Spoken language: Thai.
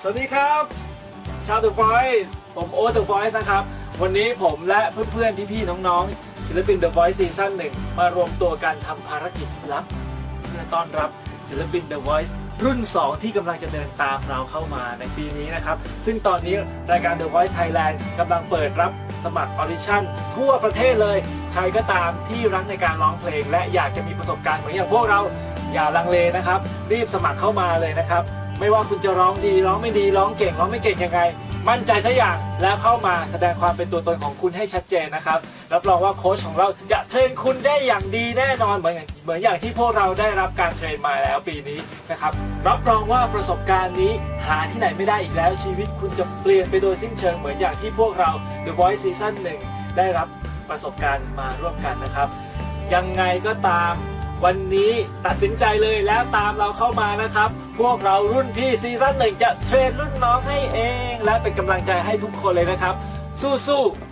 สวัสดีครับ ชาว The Voice ผมโอ๊ต The Voice นะครับ วันนี้ผมและเพื่อนๆ พี่ๆ น้องๆ ศิลปิน The Voice ซีซั่นหนึ่งมารวมตัวกันทำภารกิจลับ เพื่อต้อนรับศิลปิน The Voice รุ่น 2 ที่กำลังจะเดินตามเราเข้ามาในปีนี้นะครับ ซึ่งตอนนี้รายการ The Voice Thailand กำลังเปิดรับสมัครออดิชั่นทั่วประเทศเลย ใครก็ตามที่รักในการร้องเพลง และอยากจะมีประสบการณ์เหมือนอย่างพวกเราอย่าลังเลนะครับ รีบสมัครเข้ามาเลยนะครับ ไม่ว่าคุณจะร้องดีร้องไม่ดีร้องเก่งร้องไม่เก่งยังไง มั่นใจสักอย่างแล้วเข้ามาแสดงความเป็นตัวตนของคุณให้ชัดเจนนะครับรับรองว่าโค้ชของเราจะเทรนคุณได้อย่างดีแน่นอนเหมือนอย่างเหมือนอย่างที่พวกเราได้รับการเทรนมาแล้วปีนี้นะครับรับรองว่าประสบการณ์นี้หาที่ไหนไม่ได้อีกแล้วชีวิตคุณจะเปลี่ยนไปโดยสิ้นเชิงเหมือนอย่างที่พวกเรา The Voice Season 1 ได้รับประสบการณ์มาร่วมกันนะครับยังไงก็ตามวันนี้ตัดสินใจเลยแล้วตามเราเข้ามานะครับ พวกเรารุ่นพี่ซีซั่นหนึ่งจะเทรนรุ่นน้องให้เอง และเป็นกำลังใจให้ทุกคนเลยนะครับ สู้ๆ